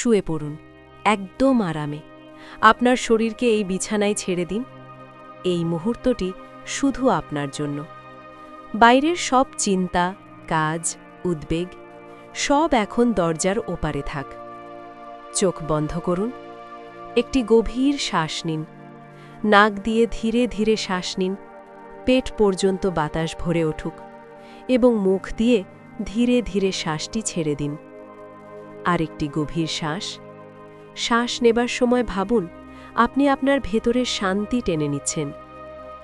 শুয়ে পড়ুন, একদম আরামে। আপনার শরীরকে এই বিছানায় ছেড়ে দিন। এই মুহূর্তটি শুধু আপনার জন্য। বাইরের সব চিন্তা, কাজ, উদ্বেগ, সব এখন দরজার ওপারে থাক। চোখ বন্ধ করুন, একটি গভীর শ্বাস নিন। নাক দিয়ে ধীরে ধীরে শ্বাস নিন, পেট পর্যন্ত বাতাস ভরে উঠুক এবং মুখ দিয়ে ধীরে ধীরে শ্বাসটি ছেড়ে দিন। আরেকটি গভীর শ্বাস। শ্বাস নেবার সময় ভাবুন, আপনি আপনার ভেতরের শান্তি টেনে নিচ্ছেন।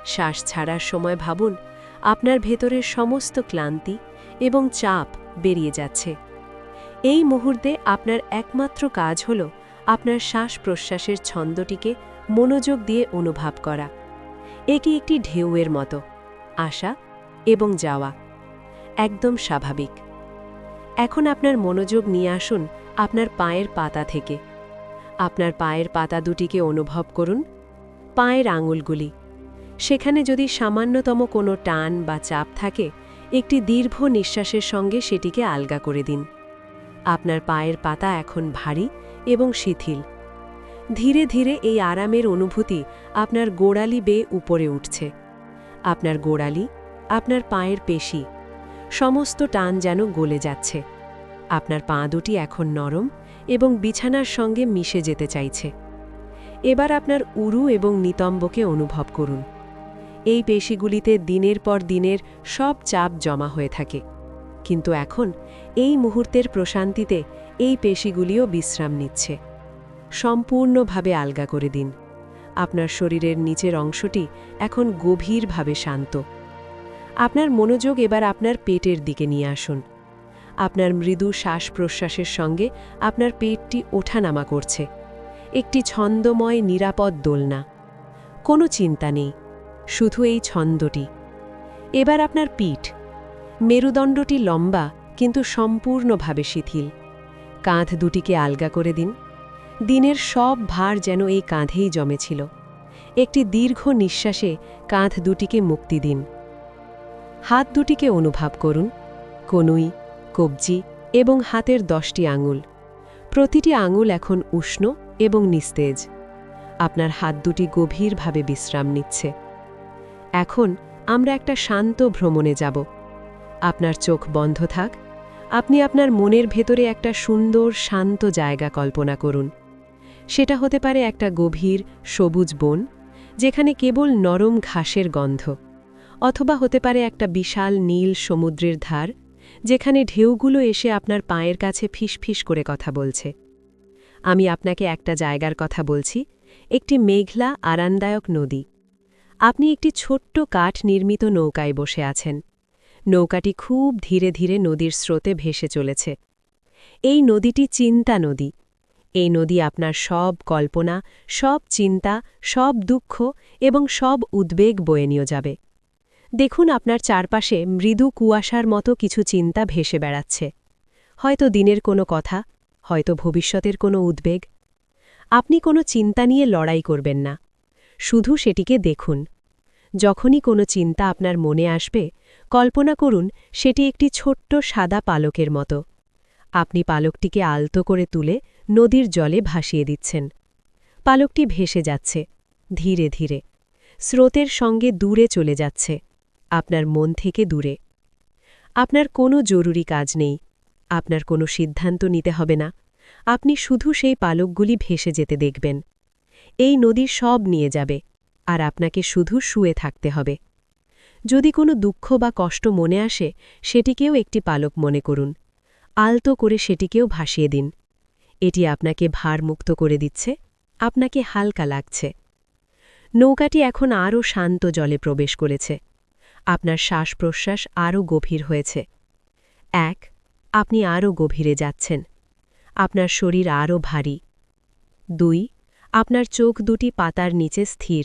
শ্বাস ছাড়ার সময় ভাবুন, আপনার ভেতরের সমস্ত ক্লান্তি এবং চাপ বেরিয়ে যাচ্ছে। এই মুহূর্তে আপনার একমাত্র কাজ হল আপনার শ্বাস প্রশ্বাসের ছন্দটিকে মনোযোগ দিয়ে অনুভব করা। এটি একটি ঢেউয়ের মতো। আসা এবং যাওয়া। একদম স্বাভাবিক। এখন আপনার মনোযোগ নিয়ে আসুন আপনার পায়ের পাতা থেকে। আপনার পায়ের পাতা দুটিকে অনুভব করুন। পায়ের আঙুলগুলি। সেখানে যদি সামান্যতম কোনো টান বা চাপ থাকে, একটি দীর্ঘ নিঃশ্বাসের সঙ্গে সেটিকে আলগা করে দিন। আপনার পায়ের পাতা এখন ভারী এবং শিথিল। ধীরে ধীরে এই আরামের অনুভূতি আপনার গোড়ালি বেয়ে উপরে উঠছে। আপনার গোড়ালি, আপনার পায়ের পেশি সমস্ত টান যেন গলে যাচ্ছে। আপনার পা দুটি এখন নরম এবং বিছানার সঙ্গে মিশে যেতে চাইছে। এবার আপনার উরু এবং নিতম্বকে অনুভব করুন। এই পেশিগুলিতে দিনের পর দিনের সব চাপ জমা হয়ে থাকে। কিন্তু এখন এই মুহূর্তের প্রশান্তিতে এই পেশিগুলিও বিশ্রাম নিচ্ছে। সম্পূর্ণভাবে আলগা করে দিন। আপনার শরীরের নিচের অংশটি এখন গভীরভাবে শান্ত। আপনার মনোযোগ এবার আপনার পেটের দিকে নিয়ে আসুন। আপনার মৃদু শ্বাস প্রশ্বাসের সঙ্গে আপনার পেটটি ওঠানামা করছে। একটি ছন্দময় নিরাপদ দোলনা। কোনো চিন্তা নেই, শুধু এই ছন্দটি। এবার আপনার পিঠ। মেরুদণ্ডটি লম্বা কিন্তু সম্পূর্ণভাবে শিথিল। কাঁধ দুটিকে আলগা করে দিন। দিনের সব ভার যেন এই কাঁধেই জমেছিল। একটি দীর্ঘ নিঃশ্বাসে কাঁধ দুটিকে মুক্তি দিন। হাত দুটিকে অনুভব করুন, কনুই, কবজি এবং হাতের দশটি আঙুল। প্রতিটি আঙুল এখন উষ্ণ এবং নিস্তেজ। আপনার হাত দুটি গভীরভাবে বিশ্রাম নিচ্ছে। এখন আমরা একটা শান্ত ভ্রমণে যাব। আপনার চোখ বন্ধ থাক। আপনি আপনার মনের ভেতরে একটা সুন্দর, শান্ত জায়গা কল্পনা করুন। সেটা হতে পারে একটা গভীর, সবুজ বন, যেখানে কেবল নরম ঘাসের গন্ধ। অথবা হতে পারে একটা বিশাল নীল সমুদ্রের ধার, যেখানে ঢেউগুলো এসে আপনার পায়ের কাছে ফিসফিস করে কথা বলছে। আমি আপনাকে একটা জায়গার কথা বলছি, একটি মেঘলা, আরামদায়ক নদী। আপনি একটি ছোট্ট কাঠ নির্মিত নৌকায় বসে আছেন। নৌকাটি খুব ধীরে ধীরে নদীর স্রোতে ভেসে চলেছে। এই নদীটি চিন্তা নদী। এই নদী আপনার সব কল্পনা, সব চিন্তা, সব দুঃখ এবং সব উদ্বেগ বয়ে নিয়ে যাবে। দেখুন আপনার চারপাশে মৃদু কুয়াশার মতো কিছু চিন্তা ভেসে বেড়াচ্ছে। হয়তো দিনের কোনো কথা, হয়তো ভবিষ্যতের কোনো উদ্বেগ। আপনি কোনো চিন্তা নিয়ে লড়াই করবেন না। শুধু সেটিকে দেখুন। যখনই কোনো চিন্তা আপনার মনে আসবে, কল্পনা করুন সেটি একটি ছোট্ট সাদা পালকের মতো। আপনি পালকটিকে আলতো করে তুলে নদীর জলে ভাসিয়ে দিচ্ছেন। পালকটি ভেসে যাচ্ছে ধীরে ধীরে। স্রোতের সঙ্গে দূরে চলে যাচ্ছে। আপনার মন থেকে দূরে। আপনার কোনো জরুরি কাজ নেই। আপনার কোনো সিদ্ধান্ত নিতে হবে না। আপনি শুধু সেই পালকগুলি ভেসে যেতে দেখবেন। এই নদী সব নিয়ে যাবে, আর আপনাকে শুধু শুয়ে থাকতে হবে। যদি কোনো দুঃখ বা কষ্ট মনে আসে, সেটিকেও একটি পালক মনে করুন। আলতো করে সেটিকেও ভাসিয়ে দিন। এটি আপনাকে ভারমুক্ত করে দিচ্ছে, আপনাকে হালকা লাগছে। নৌকাটি এখন আরও শান্ত জলে প্রবেশ করেছে। আপনার শ্বাস প্রশ্বাস আরও গভীর হয়েছে। এক, আপনি আরও গভীরে যাচ্ছেন। আপনার শরীর আরও ভারী। দুই, আপনার চোখ দুটি পাতার নিচে স্থির।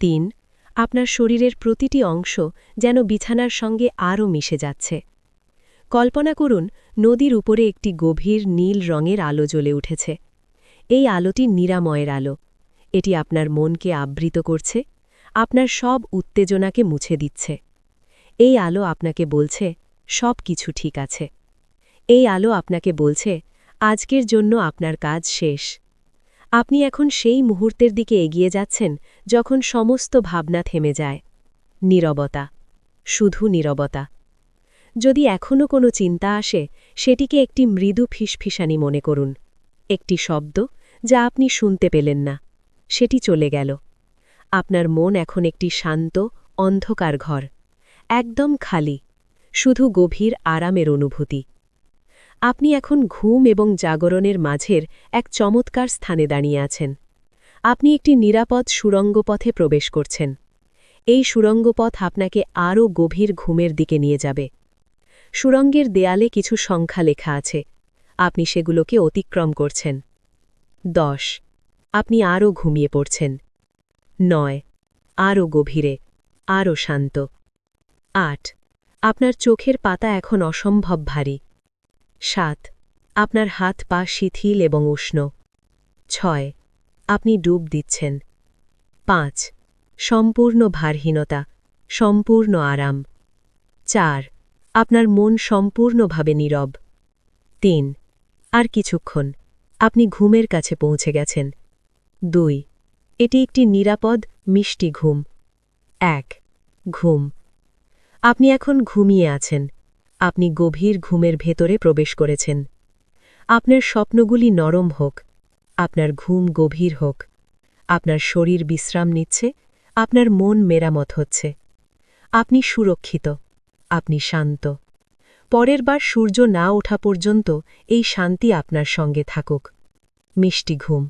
তিন, আপনার শরীরের প্রতিটি অংশ যেন বিছানার সঙ্গে আরও মিশে যাচ্ছে। কল্পনা করুন, নদীর উপরে একটি গভীর নীল রঙের আলো জ্বলে উঠেছে। এই আলোটি নিরাময়ের আলো। এটি আপনার মনকে আবৃত করছে আপনার সব উত্তেজনাকে মুছে দিচ্ছে। এই আলো আপনাকে বলছে, সব কিছু ঠিক আছে। এই আলো আপনাকে বলছে, আজকের জন্য আপনার কাজ শেষ। আপনি এখন সেই মুহূর্তের দিকে এগিয়ে যাচ্ছেন যখন সমস্ত ভাবনা থেমে যায়। নীরবতা। শুধু নীরবতা। যদি এখনও কোনো চিন্তা আসে, সেটিকে একটি মৃদু ফিসফিসানি মনে করুন। একটি শব্দ যা আপনি শুনতে পেলেন না। সেটি চলে গেল। আপনার মন এখন একটি শান্ত, অন্ধকার ঘর। একদম খালি। শুধু গভীর আরামের অনুভূতি। আপনি এখন ঘুম এবং জাগরণের মাঝের এক চমৎকার স্থানে দাঁড়িয়ে আছেন। আপনি একটি নিরাপদ সুরঙ্গ পথে প্রবেশ করছেন। এই সুরঙ্গ পথ আপনাকে আরও গভীর ঘুমের দিকে নিয়ে যাবে। সুরঙ্গের দেয়ালে কিছু সংখ্যা লেখা আছে। আপনি সেগুলোকে অতিক্রম করছেন। দশ। আপনি আরও ঘুমিয়ে পড়ছেন। নয়। আরও গভীরে আরও শান্ত। আট। আপনার চোখের পাতা এখন অসম্ভব ভারী। সাত। আপনার হাত পা শিথিল এবং উষ্ণ। ছয়। আপনি ডুব দিচ্ছেন। পাঁচ। সম্পূর্ণ ভারহীনতা, সম্পূর্ণ আরাম। চার। আপনার মন সম্পূর্ণভাবে নীরব। তিন। আর কিছুক্ষণ। আপনি ঘুমের কাছে পৌঁছে গেছেন। দুই। এটি একটি নিরাপদ, মিষ্টি ঘুম। এক, ঘুম। আপনি এখন ঘুমিয়ে আছেন। আপনি গভীর ঘুমের ভেতরে প্রবেশ করেছেন। আপনার স্বপ্নগুলি নরম হোক। আপনার ঘুম গভীর হোক। আপনার শরীর বিশ্রাম নিচ্ছে। আপনার মন মেরামত হচ্ছে। আপনি সুরক্ষিত। আপনি শান্ত। পরের বার সূর্য না ওঠা পর্যন্ত এই শান্তি আপনার সঙ্গে থাকুক। মিষ্টি ঘুম।